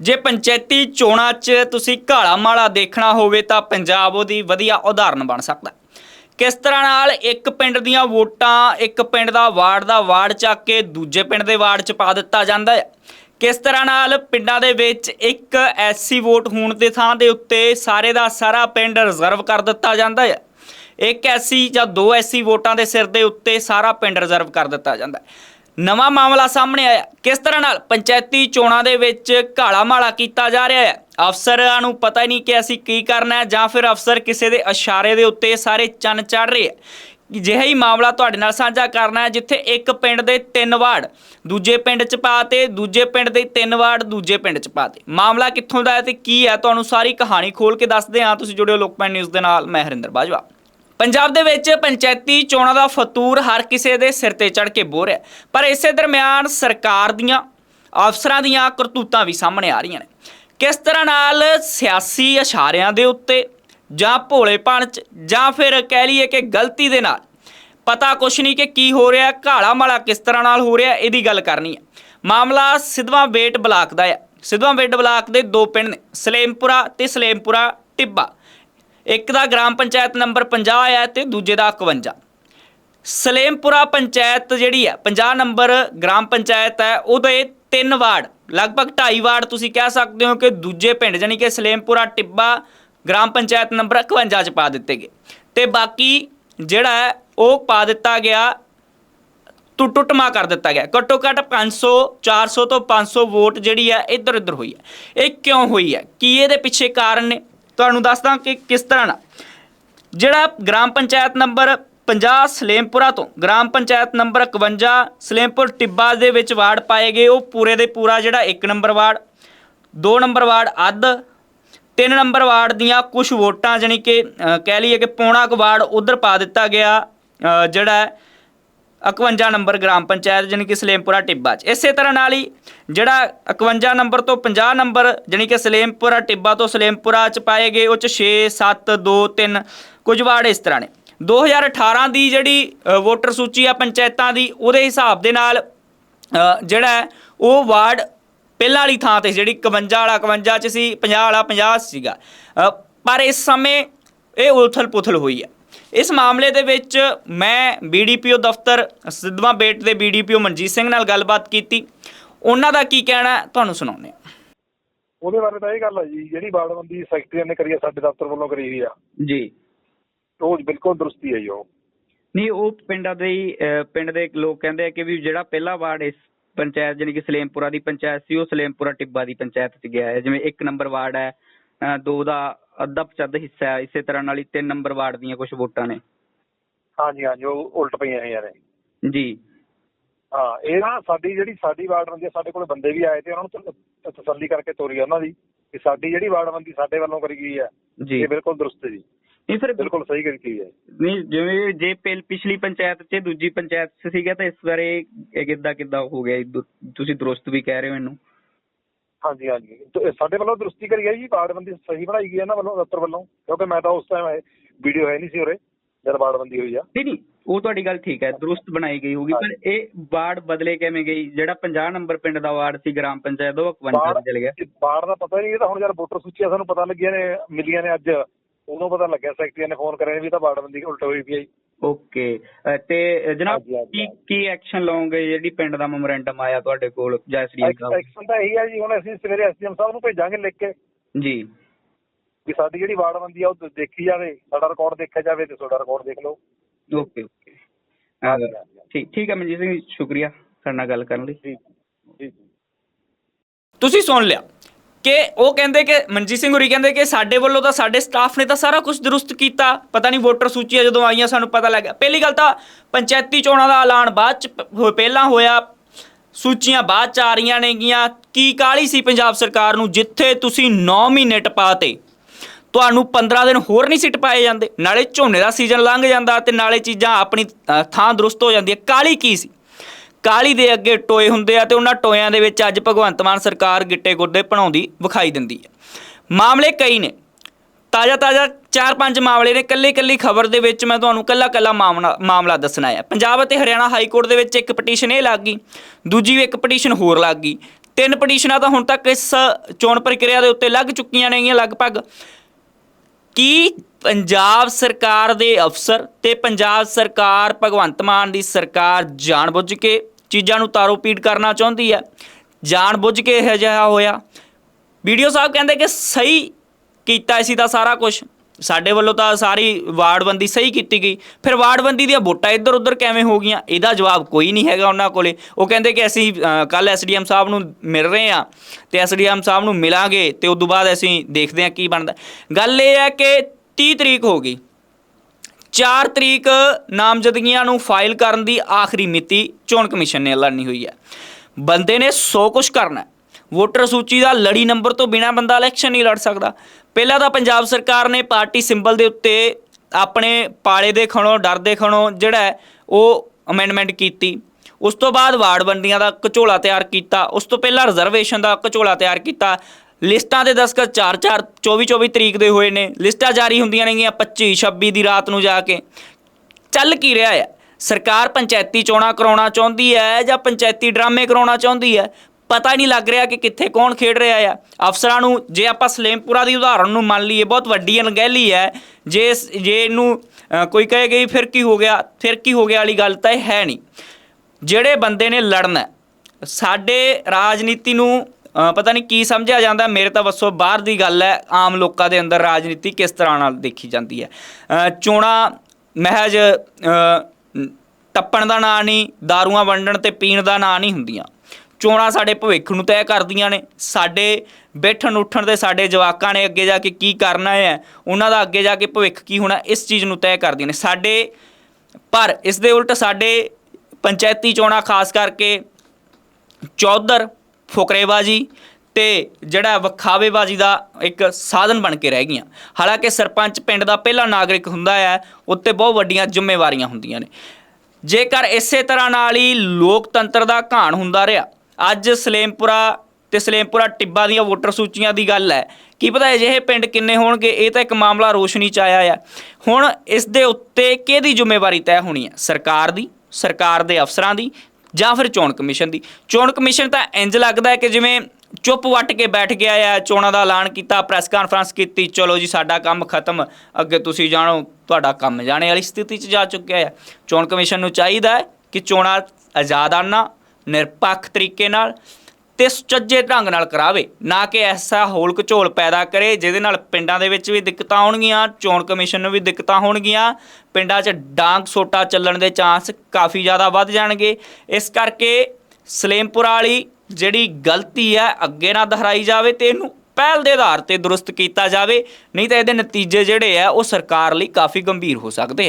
ਜੇ ਪੰਚਾਇਤੀ ਚੋਣਾਂ 'ਚ ਤੁਸੀਂ ਘਾਲਾ ਮਾਲਾ ਦੇਖਣਾ ਹੋਵੇ ਤਾਂ ਪੰਜਾਬ ਉਹਦੀ ਵਧੀਆ ਉਦਾਹਰਨ ਬਣ ਸਕਦਾ। ਕਿਸ ਤਰ੍ਹਾਂ ਨਾਲ ਇੱਕ ਪਿੰਡ ਦੀਆਂ ਵੋਟਾਂ, ਇੱਕ ਪਿੰਡ ਦਾ ਵਾਰਡ ਦਾ ਵਾਰਡ ਚੱਕ ਕੇ ਦੂਜੇ ਪਿੰਡ ਦੇ ਵਾਰਡ 'ਚ ਪਾ ਦਿੱਤਾ ਜਾਂਦਾ ਹੈ? ਕਿਸ ਤਰ੍ਹਾਂ ਨਾਲ ਪਿੰਡਾਂ ਦੇ ਵਿੱਚ ਇੱਕ ਐਸੀ ਵੋਟ ਹੋਣ ਦੇ ਥਾਂ ਦੇ ਉੱਤੇ ਸਾਰੇ ਦਾ ਸਾਰਾ ਪਿੰਡ ਰਿਜ਼ਰਵ ਕਰ ਦਿੱਤਾ ਜਾਂਦਾ ਹੈ? ਇੱਕ ਐਸੀ ਜਾਂ ਦੋ ਐਸੀ ਵੋਟਾਂ ਦੇ ਸਿਰ ਦੇ ਉੱਤੇ ਸਾਰਾ ਪਿੰਡ ਰਿਜ਼ਰਵ ਕਰ ਦਿੱਤਾ ਜਾਂਦਾ ਹੈ। ਨਵਾਂ ਮਾਮਲਾ ਸਾਹਮਣੇ ਆਇਆ। ਕਿਸ ਤਰ੍ਹਾਂ ਨਾਲ ਪੰਚਾਇਤੀ ਚੋਣਾਂ ਦੇ ਵਿੱਚ ਘਾਲਾ ਮਾਲਾ ਕੀਤਾ ਜਾ ਰਿਹਾ ਹੈ? ਅਫਸਰਾਂ ਨੂੰ ਪਤਾ ਹੀ ਨਹੀਂ ਕਿ ਅਸੀਂ ਕੀ ਕਰਨਾ ਹੈ ਜਾਂ ਫਿਰ ਅਫਸਰ ਕਿਸੇ ਦੇ ਇਸ਼ਾਰੇ ਦੇ ਉੱਤੇ ਸਾਰੇ ਚੰਨ ਚੜ ਰਹੇ ਹੈ। ਅਜਿਹਾ ਹੀ ਮਾਮਲਾ ਤੁਹਾਡੇ ਨਾਲ ਸਾਂਝਾ ਕਰਨਾ ਹੈ, ਜਿੱਥੇ ਇੱਕ ਪਿੰਡ ਦੇ ਤਿੰਨ ਵਾਰਡ, ਦੂਜੇ ਪਿੰਡ ਚ ਪਾਤੇ ਦੂਜੇ ਪਿੰਡ ਦੇ ਤਿੰਨ ਵਾਰਡ, ਦੂਜੇ ਪਿੰਡ ਚ ਪਾਤੇ ਮਾਮਲਾ ਕਿੱਥੋਂ ਦਾ ਹੈ ਤੇ ਕੀ ਹੈ? ਤੁਹਾਨੂੰ ਸਾਰੀ ਕਹਾਣੀ ਖੋਲ ਕੇ ਦੱਸਦੇ ਹਾਂ। ਤੁਸੀਂ ਜੁੜਿਓ ਲੋਕਪਾਲ ਨਿਊਜ਼ ਦੇ ਨਾਲ, ਮੈਂ ਹਰਿੰਦਰ ਬਾਜਵਾ। ਪੰਜਾਬ ਦੇ ਵਿੱਚ ਪੰਚਾਇਤੀ ਚੋਣਾਂ ਦਾ ਫਤੂਰ ਹਰ ਕਿਸੇ ਦੇ ਸਿਰ ਤੇ ਚੜ ਕੇ ਬੋਹ ਰਿਹਾ ਹੈ। ਪਰ ਇਸੇ ਦਰਮਿਆਨ ਸਰਕਾਰ ਦੀਆਂ ਅਫਸਰਾਂ ਦੀਆਂ ਕਰਤੂਤਾਂ ਵੀ ਸਾਹਮਣੇ ਆ ਰਹੀਆਂ ਨੇ। ਕਿਸ ਤਰ੍ਹਾਂ ਨਾਲ ਸਿਆਸੀ ਇਸ਼ਾਰਿਆਂ ਦੇ ਉੱਤੇ ਜਾਂ ਭੋਲੇਪਣ ਚ ਜਾਂ ਫਿਰ ਕਹਿ ਲਈਏ ਕਿ ਗਲਤੀ ਦੇ ਨਾਲ ਪਤਾ ਕੁਛ ਨਹੀਂ ਕਿ ਕੀ ਹੋ ਰਿਹਾ ਘਾਲਾ ਮਾਲਾ ਕਿਸ ਤਰ੍ਹਾਂ ਨਾਲ ਹੋ ਰਿਹਾ, ਇਹਦੀ ਗੱਲ ਕਰਨੀ ਹੈ। ਮਾਮਲਾ ਸਿਧਵਾ ਵੇਟ ਬਲਾਕ ਦਾ ਹੈ। ਸਿਧਵਾ ਵੇਟ ਬਲਾਕ ਦੇ ਦੋ ਪਿੰਡ ਨੇ, ਸਲੇਮਪੁਰਾ ਤੇ ਸਲੇਮਪੁਰਾ ਟਿੱਬਾ। ਇੱਕ ਦਾ ਗ੍ਰਾਮ ਪੰਚਾਇਤ ਨੰਬਰ 50 ਹੈ ਤੇ ਦੂਜੇ ਦਾ 51 ਸਲੇਮਪੁਰਾ ਪੰਚਾਇਤ ਜਿਹੜੀ ਹੈ 50 ਨੰਬਰ ਗ੍ਰਾਮ ਪੰਚਾਇਤ ਹੈ, ਉਹਦੇ ਤਿੰਨ ਵਾਰਡ, ਲਗਭਗ 2.5 ਵਾਰਡ ਤੁਸੀਂ ਕਹਿ ਸਕਦੇ ਹੋ ਕਿ ਦੂਜੇ ਪਿੰਡ ਜਾਨੀ ਕਿ ਸਲੇਮਪੁਰਾ, ਟਿੱਬਾ ਗ੍ਰਾਮ ਪੰਚਾਇਤ ਨੰਬਰ 51 ਚ ਪਾ ਦਿੱਤੇ ਗਏ। ਤੇ ਬਾਕੀ ਜਿਹੜਾ ਹੈ, ਉਹ ਪਾ ਦਿੱਤਾ ਗਿਆ ਟੁ ਟੁੱਟਮਾ ਕਰ ਦਿੱਤਾ ਗਿਆ। ਘੱਟੋ ਘੱਟ 500 400 ਤੋਂ 500 ਵੋਟ ਜਿਹੜੀ ਹੈ ਇੱਧਰ ਉੱਧਰ ਹੋਈ ਹੈ। ਇਹ ਕਿਉਂ ਹੋਈ ਹੈ? ਕੀ ਇਹਦੇ ਪਿੱਛੇ ਕਾਰਨ ਨੇ? ਤੁਹਾਨੂੰ ਦੱਸਦਾ ਕਿ ਕਿਸ ਤਰ੍ਹਾਂ ਨਾਲ। ਜਿਹੜਾ ਗ੍ਰਾਮ ਪੰਚਾਇਤ ਨੰਬਰ 50 ਸਲੇਮਪੁਰਾ ਤੋਂ, ਗ੍ਰਾਮ ਪੰਚਾਇਤ ਨੰਬਰ 51 ਸਲੇਮਪੁਰ ਟਿੱਬਾ ਦੇ ਵਿੱਚ ਵਾਰਡ ਪਾਏ ਗਏ, ਉਹ ਪੂਰੇ ਦੇ ਪੂਰਾ ਜਿਹੜਾ 1 ਨੰਬਰ ਵਾਰਡ 2 ਨੰਬਰ ਵਾਰਡ ਅੱਧ 3 ਨੰਬਰ ਵਾਰਡ ਦੀਆਂ ਕੁਝ ਵੋਟਾਂ ਜਾਣੀ ਕਿ ਕਹਿ ਲਈਏ ਕਿ ਪੌਣਾ ਕੁ ਵਾਰਡ ਉਧਰ ਪਾ ਦਿੱਤਾ ਗਿਆ ਜਿਹੜਾ 51 ਨੰਬਰ ਗ੍ਰਾਮ ਪੰਚਾਇਤ ਜਾਣੀ ਕਿ ਸਲੇਮਪੁਰਾ ਟਿੱਬਾ 'ਚ। ਇਸੇ ਤਰ੍ਹਾਂ ਨਾਲ ਹੀ ਜਿਹੜਾ 51 ਨੰਬਰ ਤੋਂ 50 ਨੰਬਰ ਜਾਣੀ ਕਿ ਸਲੇਮਪੁਰਾ ਟਿੱਬਾ ਤੋਂ ਸਲੇਮਪੁਰਾ 'ਚ ਪਾਏ ਗਏ, ਉਹ 'ਚ 6 7 2 3 ਕੁਝ ਵਾਰਡ ਇਸ ਤਰ੍ਹਾਂ ਨੇ। 2018 ਦੀ ਜਿਹੜੀ ਵੋਟਰ ਸੂਚੀ ਆ ਪੰਚਾਇਤਾਂ ਦੀ, ਉਹਦੇ ਹਿਸਾਬ ਦੇ ਨਾਲ ਜਿਹੜਾ ਉਹ ਵਾਰਡ ਪਹਿਲਾਂ ਵਾਲੀ ਥਾਂ ਤੇ ਜਿਹੜੀ 51 ਵਾਲਾ 51 ਚ ਸੀ 50 ਵਾਲਾ 50 ਸੀਗਾ। ਪਰ ਇਸ ਸਮੇਂ ਇਹ ਉਥਲ ਪੁਥਲ ਹੋਈ ਹੈ ਇਸ ਮਾਮਲੇ ਦੇ ਵਿੱਚ ਮੈਂ ਬੀਡੀਪੀਓ ਦਫ਼ਤਰ ਸਿੱਧਵਾਂ ਬੇਟ ਦੇ ਬੀਡੀਪੀਓ ਮਨਜੀਤ ਸਿੰਘ ਨਾਲ ਗੱਲਬਾਤ ਕੀਤੀ। ਉਹਨਾਂ ਦਾ ਕੀ ਕਹਿਣਾ ਤੁਹਾਨੂੰ ਸੁਣਾਉਂਦੇ ਹਾਂ। ਉਹਦੇ ਬਾਰੇ ਤਾਂ ਇਹ ਗੱਲ ਹੈ ਜੀ ਜਿਹੜੀ ਬਾੜਬੰਦੀ ਸੈਕਟਰੀ ਨੇ ਕਰੀ ਹੈ ਸਾਡੇ ਦਫ਼ਤਰ ਵੱਲੋਂ ਕਰੀ ਹੋਈ ਆ। ਜੀ। ਉਹ ਬਿਲਕੁਲ ਦਰੁਸਤੀ ਹੈ ਜੀ ਉਹ। ਨਹੀਂ ਉਹ ਪਿੰਡਾਂ ਦੇ ਹੀ, ਅਹ, ਪਿੰਡ ਦੇ ਲੋਕ ਕਹਿੰਦੇ ਆ ਕਿ ਵੀ ਜਿਹੜਾ ਪਹਿਲਾ ਵਾਰਡ ਇਸ ਪੰਚਾਇਤ ਜਾਣੀ ਕਿ ਸਲੇਮਪੁਰਾ ਦੀ ਪੰਚਾਇਤ ਸੀ ਉਹ ਸਲੇਮਪੁਰਾ ਟਿੱਬਾ ਦੀ ਪੰਚਾਇਤ 'ਚ ਗਿਆ ਹੈ। ਜਿਵੇਂ ਇੱਕ ਨੰਬਰ ਵਾਰਡ ਹੈ ਦੋ ਦਾ ਅੱਧਾ ਪਚੱਧ ਹਿੱਸਾ ਹੈ। ਇਸੇ ਤਰ੍ਹਾਂ ਨਾਲ ਹੀ ਤਿੰਨ ਨੰਬਰ ਵਾਰਡ ਦੀਆਂ ਕੁਝ ਵੋਟਾਂ ਨੇ। ਹਾਂਜੀ ਹਾਂਜੀ ਉਹ ਉਲਟ ਪਈਆਂ ਨੇ। ਜੀ। ਹਾਂ ਇਹ ਨਾ ਸਾਡੀ ਜਿਹੜੀ ਸਾਡੀ ਬਾੜਬੰਦੀ ਆ ਸਾਡੇ ਕੋਲ ਬੰਦੇ ਵੀ ਆਏ ਤੇ ਉਹਨਾਂ ਨੂੰ ਤ- ਤਸੱਲੀ ਕਰਕੇ ਤੋਰੀ ਆ ਉਹਨਾਂ ਦੀ ਕਿ ਸਾਡੀ ਜਿਹੜੀ ਬਾੜਬੰਦੀ ਸਾਡੇ ਵੱਲੋਂ ਕਰੀ ਗਈ ਹੈ ਜੀ। ਇਹ ਬਿਲਕੁਲ ਦਰੁਸਤ ਹੈ ਜੀ। ਨਹੀਂ ਫਿਰ ਬਿਲਕੁਲ ਸਹੀ ਕਰੀ ਗਈ ਹੈ। ਨਹੀਂ ਜਿਵੇਂ ਜੇ ਪਹਿਲ- ਪਿਛਲੀ ਪੰਚਾਇਤ 'ਚ ਦੂਜੀ ਪੰਚਾਇਤ 'ਚ ਸੀਗਾ ਤਾਂ ਇਸ ਬਾਰੇ ਇਹ ਕਿੱਦਾਂ ਕਿੱਦਾਂ ਹੋ ਗਿਆ। ਇਹ ਦੁ- ਤੁਸੀਂ ਦਰੁਸਤ ਵੀ ਕਹਿ ਰਹੇ ਹੋ ਇਹਨੂੰ। ਹਾਂਜੀ ਹਾਂਜੀ। ਤੇ ਸਾਡੇ ਵੱਲੋਂ ਦਰੁਸਤੀ ਕਰੀ ਹੈ ਜੀ ਬਾੜਬੰਦੀ ਸਹੀ ਬਣਾਈ ਗਈ ਹੈ ਇਹਨਾਂ ਵੱਲੋਂ ਦਫ਼ਤਰ ਵੱਲੋਂ ਕਿਉਂਕਿ ਮੈਂ ਤਾਂ ਉਸ ਟਾਈਮ ਵੀਡੀਓ ਹੈ ਨਹੀਂ ਸੀ ਉਰੇ ਜਦ ਬਾੜਬੰਦੀ ਹੋਈ ਆ। ਨਹੀਂ ਨਹੀਂ ਉਹ ਤੁਹਾਡੀ ਗੱਲ ਠੀਕ ਹੈ ਦਰੁਸਤ ਬਣਾਈ ਗਈ ਹੋਗੀ ਪਰ ਇਹ ਵਾਰਡ ਬਦਲੇ ਕਿਵੇਂ ਗਈ? ਜਿਹੜਾ 50 ਨੰਬਰ ਪਿੰਡ ਦਾ ਵਾਰਡ ਸੀ ਗ੍ਰਾਮ ਪੰਚਾਇਤ ਉਹ 51 ਚ ਚਲ ਗਿਆ। ਬਾੜ ਦਾ ਪਤਾ ਨਹੀਂ ਇਹ ਤਾਂ ਹੁਣ ਯਾਰ ਵੋਟਰ ਸੂਚੀਆਂ ਸਾਨੂੰ ਪਤਾ ਲੱਗੀਆਂ ਨੇ ਮਿਲੀਆਂ ਨੇ ਅੱਜ ਉਦੋਂ ਪਤਾ ਲੱਗਿਆ ਸੈਕਟਰੀ ਨੇ ਫੋਨ ਕਰਿਆ ਵੀ ਇਹ ਤਾਂ ਬਾੜਬੰਦੀ ਉਲਟ ਹੋਈ ਪਈ। ਓਕੇ ਤੇ ਜਨਾਬ ਹਾਂਜੀ, ਹਾਂਜੀ, ਕੀ ਹਾਂਜੀ। ਕੀ ਐਕਸ਼ਨ ਲਓਗੇ ਜਿਹੜੀ ਪਿੰਡ ਦਾ ਮੈਮੋਰੈਂਡਮ ਆਇਆ ਤੁਹਾਡੇ ਕੋਲ ਜਾਂ ਐਸਡੀਐਮ ਐਕ- ਸਾਹਿਬ? ਐਕਸ਼ਨ ਤਾਂ ਇਹੀ ਹੈ ਜੀ ਹੁਣ ਅਸੀਂ ਸਵੇਰੇ ਐਸਡੀਐਮ ਸਾਹਿਬ ਨੂੰ ਭੇਜਾਂਗੇ ਲਿਖ ਕੇ। ਜੀ। ਵੀ ਸਾਡੀ ਜਿਹੜੀ ਵਾਰਡਬੰਦੀ ਆ ਉਹ ਦੇਖੀ ਜਾਵੇ ਸਾਡਾ ਰਿਕਾਰਡ ਦੇਖਿਆ ਜਾਵੇ ਤੇ ਤੁਹਾਡਾ ਰਿਕਾਰਡ ਦੇਖ ਲਓ। ਓਕੇ ਓਕੇ ਹਾਂਜੀ, ਅ, ਹਾਂਜੀ, ਠੀਕ ਠੀਕ ਹੈ ਮਨਜੀਤ ਸਿੰਘ ਜੀ, ਸ਼ੁਕਰੀਆ ਸਾਡੇ ਨਾਲ ਗੱਲ ਕਰਨ ਲਈ। ਜੀ ਜੀ ਜੀ ਤੁਸੀਂ ਸੁਣ ਲਿਆ। ਕਿ ਉਹ ਕਹਿੰਦੇ ਕਿ ਮਨਜੀਤ ਸਿੰਘ ਹੋਰੀ ਕਹਿੰਦੇ ਕਿ ਸਾਡੇ ਵੱਲੋਂ ਤਾਂ ਸਾਡੇ ਸਟਾਫ ਨੇ ਤਾਂ ਸਾਰਾ ਕੁਝ ਦਰੁਸਤ ਕੀਤਾ। ਪਤਾ ਨਹੀਂ ਵੋਟਰ ਸੂਚੀਆਂ ਜਦੋਂ ਆਈਆਂ ਸਾਨੂੰ ਪਤਾ ਲੱਗਾ ਪਹਿਲੀ ਗੱਲ ਤਾਂ ਪੰਚਾਇਤੀ ਚੋਣਾਂ ਦਾ ਐਲਾਨ ਬਾਅਦ ਚ ਪ- ਹੋ- ਪਹਿਲਾਂ ਹੋਇਆ। ਸੂਚੀਆਂ ਬਾਅਦ ਚ ਆ ਰਹੀਆਂ ਨੇਗੀਆਂ। ਕੀ ਕਾਲੀ ਸੀ ਪੰਜਾਬ ਸਰਕਾਰ ਨੂੰ ਜਿੱਥੇ ਤੁਸੀਂ 9 ਮਹੀਨੇ ਟਪਾਤੇ? ਤੁਹਾਨੂੰ 15 ਦਿਨ ਹੋਰ ਨਹੀਂ ਸਿੱਟ ਪਾਏ ਜਾਂਦੇ। ਨਾਲੇ ਝੋਨੇ ਦਾ ਸੀਜ਼ਨ ਲੰਘ ਜਾਂਦਾ ਤੇ ਨਾਲੇ ਚੀਜ਼ਾਂ ਆਪਣੀ ਥਾਂ ਦਰੁਸਤ ਹੋ ਜਾਂਦੀਆਂ। ਕਾਲੀ ਕੀ ਸੀ? ਕਾਲੀ ਦੇ ਅੱਗੇ ਟੋਏ ਹੁੰਦੇ ਆ ਤੇ ਉਹਨਾਂ ਟੋਇਆਂ ਦੇ ਵਿੱਚ ਅੱਜ ਭਗਵੰਤ ਮਾਨ ਸਰਕਾਰ ਗਿੱਟੇ ਗੁੱਡੇ ਬਣਾਉਂਦੀ ਵਿਖਾਈ ਦਿੰਦੀ ਹੈ ਮਾਮਲੇ ਕਈ ਨੇ। ਤਾਜ਼ਾ ਤਾਜ਼ਾ ਚਾਰ ਪੰਜ ਮਾਮਲੇ ਨੇ। ਕੱਲੀ ਕੱਲੀ ਖਬਰ ਦੇ ਵਿੱਚ ਮੈਂ ਤੁਹਾਨੂੰ ਕੱਲਾ ਕੱਲਾ ਮਾਮਲਾ ਮਾਮਲਾ ਦੱਸਣਾ ਹੈ ਪੰਜਾਬ ਅਤੇ ਹਰਿਆਣਾ ਹਾਈ ਕੋਰਟ ਦੇ ਵਿੱਚ ਇੱਕ ਪਟੀਸ਼ਨ ਇਹ ਲੱਗ ਗਈ, ਦੂਜੀ ਵੀ ਇੱਕ ਪਟੀਸ਼ਨ ਹੋਰ ਲੱਗ ਗਈ। ਤਿੰਨ ਪਟੀਸ਼ਨਾਂ ਤਾਂ ਹੁਣ ਤੱਕ ਇਸ ਚੋਣ ਪ੍ਰਕਿਰਿਆ ਦੇ ਉੱਤੇ ਲੱਗ ਚੁੱਕੀਆਂ ਨੇਗੀਆਂ ਲਗਭਗ। ਕੀ ਪੰਜਾਬ ਸਰਕਾਰ ਦੇ ਅਫਸਰ ਤੇ ਪੰਜਾਬ ਸਰਕਾਰ ਭਗਵੰਤ ਮਾਨ ਦੀ ਸਰਕਾਰ ਜਾਣਬੁੱਝ ਕੇ ਚੀਜ਼ਾਂ ਨੂੰ ਤਾਰੋ ਪੀੜ ਕਰਨਾ ਚਾਹੁੰਦੀ ਹੈ। ਜਾਣ ਬੁੱਝ ਕੇ ਇਹ ਜਿਹਾ ਹੋਇਆ। ਵੀਡੀਓ ਸਾਹਿਬ ਕਹਿੰਦੇ ਕਿ ਸਹੀ ਕੀਤਾ ਸੀ ਤਾਂ ਸਾਰਾ ਕੁਝ ਸਾਡੇ ਵੱਲੋਂ ਤਾਂ ਸਾਰੀ ਵਾਰਡਬੰਦੀ ਸਹੀ ਕੀਤੀ ਗਈ। ਫਿਰ ਵਾਰਡਬੰਦੀ ਦੀਆਂ ਵੋਟਾਂ ਇੱਧਰ ਉੱਧਰ ਕਿਵੇਂ ਹੋ ਗਈਆਂ? ਇਹਦਾ ਜਵਾਬ ਕੋਈ ਨਹੀਂ ਹੈਗਾ ਉਹਨਾਂ ਕੋਲੇ। ਉਹ ਕਹਿੰਦੇ ਕਿ ਅਸੀਂ ਕੱਲ ਐਸਡੀਐਮ ਸਾਹਿਬ ਨੂੰ ਮਿਲ ਰਹੇ ਹਾਂ ਤੇ ਐਸਡੀਐਮ ਸਾਹਿਬ ਨੂੰ ਮਿਲਾਂਗੇ ਤੇ ਉਸ ਤੋਂ ਬਾਅਦ ਅਸੀਂ ਦੇਖਦੇ ਹਾਂ ਕੀ ਬਣਦਾ। ਗੱਲ ਇਹ ਹੈ ਕਿ 30 ਤਰੀਕ ਹੋ ਗਈ। 4 ਤਰੀਕ ਨਾਮਜ਼ਦਗੀਆਂ ਨੂੰ ਫਾਈਲ ਕਰਨ ਦੀ ਆਖਰੀ ਮਿਤੀ ਚੋਣ ਕਮਿਸ਼ਨ ਨੇ ਐਲਾਨੀ ਹੋਈ ਹੈ। ਬੰਦੇ ਨੇ ਸੌ ਕੁਛ ਕਰਨਾ ਵੋਟਰ ਸੂਚੀ ਦਾ ਲੜੀ ਨੰਬਰ ਤੋਂ ਬਿਨਾ ਬੰਦਾ ਇਲੈਕਸ਼ਨ ਨਹੀਂ ਲੜ ਸਕਦਾ। ਪਹਿਲਾਂ ਤਾਂ ਪੰਜਾਬ ਸਰਕਾਰ ਨੇ ਪਾਰਟੀ ਸਿੰਬਲ ਦੇ ਉੱਤੇ ਆਪਣੇ ਪਾਲੇ ਦੇ ਖਣੋ, ਡਰ ਦੇ ਖਣੋ ਜਿਹੜਾ ਉਹ ਅਮੈਂਡਮੈਂਟ ਕੀਤੀ। ਉਸ ਤੋਂ ਬਾਅਦ ਵਾਰਡਬੰਦੀਆਂ ਦਾ ਘਚੋਲਾ ਤਿਆਰ ਕੀਤਾ। ਉਸ ਤੋਂ ਪਹਿਲਾਂ ਰਿਜ਼ਰਵੇਸ਼ਨ ਦਾ ਘਚੋਲਾ ਤਿਆਰ ਕੀਤਾ। ਲਿਸਟਾਂ ਦੇ ਦਸਤਖਤ 4 4 24 24 ਤਰੀਕ ਦੇ ਹੋਏ ਨੇ। ਲਿਸਟਾਂ ਜਾਰੀ ਹੁੰਦੀਆਂ ਨੇਗੀਆਂ 25 26 ਦੀ ਰਾਤ ਨੂੰ ਜਾ ਕੇ। ਚੱਲ ਕੀ ਰਿਹਾ ਹੈ? ਸਰਕਾਰ ਪੰਚਾਇਤੀ ਚੋਣਾਂ ਕਰਾਉਣਾ ਚਾਹੁੰਦੀ ਹੈ ਜਾਂ ਪੰਚਾਇਤੀ ਡਰਾਮੇ ਕਰਾਉਣਾ ਚਾਹੁੰਦੀ ਹੈ? ਪਤਾ ਨਹੀਂ ਲੱਗ ਰਿਹਾ ਕਿ ਕਿੱਥੇ ਕੌਣ ਖੇਡ ਰਿਹਾ ਆ ਅਫਸਰਾਂ ਨੂੰ ਜੇ ਆਪਾਂ ਸਲੇਮਪੁਰਾ ਦੀ ਉਦਾਹਰਣ ਨੂੰ ਮੰਨ ਲਈਏ, ਬਹੁਤ ਵੱਡੀ ਅਣਗਹਿਲੀ ਹੈ। ਜੇ ਜੇ ਇਹਨੂੰ ਕੋਈ ਕਹੇ ਗਈ ਫਿਰ ਕੀ ਹੋ ਗਿਆ? ਫਿਰ ਕੀ ਹੋ ਗਿਆ ਵਾਲੀ ਗੱਲ ਤਾਂ ਇਹ ਹੈ ਨਹੀਂ। ਜਿਹੜੇ ਬੰਦੇ ਨੇ ਲੜਨਾ ਸਾਡੇ ਰਾਜਨੀਤੀ ਨੂੰ ਪਤਾ ਨਹੀਂ ਕੀ ਸਮਝਿਆ ਜਾਂਦਾ ਮੇਰੇ ਤਾਂ ਵੱਸੋਂ ਬਾਹਰ ਦੀ ਗੱਲ ਹੈ ਆਮ ਲੋਕਾਂ ਦੇ ਅੰਦਰ ਰਾਜਨੀਤੀ ਕਿਸ ਤਰ੍ਹਾਂ ਨਾਲ ਦੇਖੀ ਜਾਂਦੀ ਹੈ। ਅ, ਚੋਣਾਂ ਮਹਿਜ ਟੱਪਣ ਦਾ ਨਾਂ ਨਹੀਂ ਦਾਰੂਆਂ ਵੰਡਣ ਤੇ ਪੀਣ ਦਾ ਨਾਂ ਨਹੀਂ ਹੁੰਦੀਆਂ। ਚੋਣਾਂ ਸਾਡੇ ਭਵਿੱਖ ਨੂੰ ਤੈਅ ਕਰਦੀਆਂ ਨੇ ਸਾਡੇ ਬੈਠਣ ਉੱਠਣ ਤੇ ਸਾਡੇ ਜਵਾਕਾਂ ਨੇ ਅੱਗੇ ਜਾ ਕੇ ਕੀ ਕਰਨਾ ਹੈ ਉਹਨਾਂ ਦਾ ਅੱਗੇ ਜਾ ਕੇ ਭਵਿੱਖ ਕੀ ਹੋਣਾ ਇਸ ਚੀਜ਼ ਨੂੰ ਤੈਅ ਕਰਦੀਆਂ ਨੇ। ਸਾਡੇ ਪਰ ਇਸ ਦੇ ਉਲਟ ਸਾਡੇ ਪੰਚਾਇਤੀ ਚੋਣਾਂ ਖਾਸ ਕਰਕੇ ਚੌਧਰ ਫੁਕਰੇਬਾਜੀ ਤੇ ਜਿਹੜਾ ਵਖਾਵੇਬਾਜ਼ੀ ਦਾ ਇੱਕ ਸਾਧਨ ਬਣ ਕੇ ਰਹਿ ਗਈਆਂ। ਹਾਲਾਂਕਿ ਸਰਪੰਚ ਪਿੰਡ ਦਾ ਪਹਿਲਾ ਨਾਗਰਿਕ ਹੁੰਦਾ ਹੈ, ਉੱਤੇ ਬਹੁਤ ਵੱਡੀਆਂ ਜ਼ਿੰਮੇਵਾਰੀਆਂ ਹੁੰਦੀਆਂ ਨੇ। ਜੇਕਰ ਇਸੇ ਤਰ੍ਹਾਂ ਨਾਲ ਹੀ ਲੋਕਤੰਤਰ ਦਾ ਘਾਣ ਹੁੰਦਾ ਰਿਹਾ, ਅੱਜ ਸਲੇਮਪੁਰਾ ਤੇ ਸਲੇਮਪੁਰਾ ਟਿੱਬਾ ਦੀਆਂ ਵੋਟਰ ਸੂਚੀਆਂ ਦੀ ਗੱਲ ਹੈ। ਕੀ ਪਤਾ ਅਜਿਹੇ ਪਿੰਡ ਕਿੰਨੇ ਹੋਣਗੇ, ਇਹ ਤਾਂ ਇੱਕ ਮਾਮਲਾ ਰੋਸ਼ਨੀ ਚ ਆਇਆ ਹੈ ਹੁਣ ਇਸ ਦੇ ਉੱਤੇ ਕਿਹਦੀ ਜ਼ਿੰਮੇਵਾਰੀ ਤੈਅ ਹੋਣੀ ਹੈ? ਸਰਕਾਰ ਦੀ, ਸਰਕਾਰ ਦੇ ਅਫਸਰਾਂ ਦੀ ਜਾਂ ਫਿਰ ਚੋਣ ਕਮਿਸ਼ਨ ਦੀ। ਚੋਣ ਕਮਿਸ਼ਨ ਤਾਂ ਇੰਜ ਲੱਗਦਾ ਹੈ ਕਿ ਜਿਵੇਂ ਚੁੱਪ ਵੱਟ ਕੇ ਬੈਠ ਗਿਆ ਆ ਚੋਣਾਂ ਦਾ ਐਲਾਨ ਕੀਤਾ, ਪ੍ਰੈਸ ਕਾਨਫਰੰਸ ਕੀਤੀ, ਚਲੋ ਜੀ ਸਾਡਾ ਕੰਮ ਖਤਮ, ਅੱਗੇ ਤੁਸੀਂ ਜਾਣੋ, ਤੁਹਾਡਾ ਕੰਮ ਜਾਣੇ ਵਾਲੀ ਸਥਿਤੀ 'ਚ ਜਾ ਚੁੱਕਿਆ ਹੈ ਚੋਣ ਕਮਿਸ਼ਨ ਨੂੰ ਚਾਹੀਦਾ ਹੈ ਕਿ ਚੋਣਾਂ ਆਜ਼ਾਦਾਨਾ ਨਿਰਪੱਖ ਤਰੀਕੇ ਨਾਲ ਤੇ ਸੁਚੱਜੇ ਢੰਗ ਨਾਲ ਕਰਾਵੇ, ਨਾ ਕਿ ਐਸਾ ਹੋਲ ਘਚੋਲ ਪੈਦਾ ਕਰੇ ਜਿਹਦੇ ਨਾਲ ਪਿੰਡਾਂ ਦੇ ਵਿੱਚ ਵੀ ਦਿੱਕਤਾਂ ਆਉਣਗੀਆਂ ਚੋਣ ਕਮਿਸ਼ਨ ਨੂੰ ਵੀ ਦਿੱਕਤਾਂ ਹੋਣਗੀਆਂ। ਪਿੰਡਾਂ 'ਚ ਡਾਂਗ ਸੋਟਾ ਚੱਲਣ ਦੇ ਚਾਂਸ ਕਾਫੀ ਜ਼ਿਆਦਾ ਵੱਧ ਜਾਣਗੇ। ਇਸ ਕਰਕੇ ਸਲੇਮਪੁਰਾ ਵਾਲੀ ਜਿਹੜੀ ਗਲਤੀ ਹੈ, ਅੱਗੇ ਨਾ ਦੁਹਰਾਈ ਜਾਵੇ ਤੇ ਇਹਨੂੰ ਪਹਿਲ ਦੇ ਆਧਾਰ ਤੇ ਦਰੁਸਤ ਕੀਤਾ ਜਾਵੇ, ਨਹੀਂ ਤਾਂ ਇਹਦੇ ਨਤੀਜੇ ਜਿਹੜੇ ਆ, ਉਹ ਸਰਕਾਰ ਲਈ ਕਾਫੀ ਗੰਭੀਰ ਹੋ ਸਕਦੇ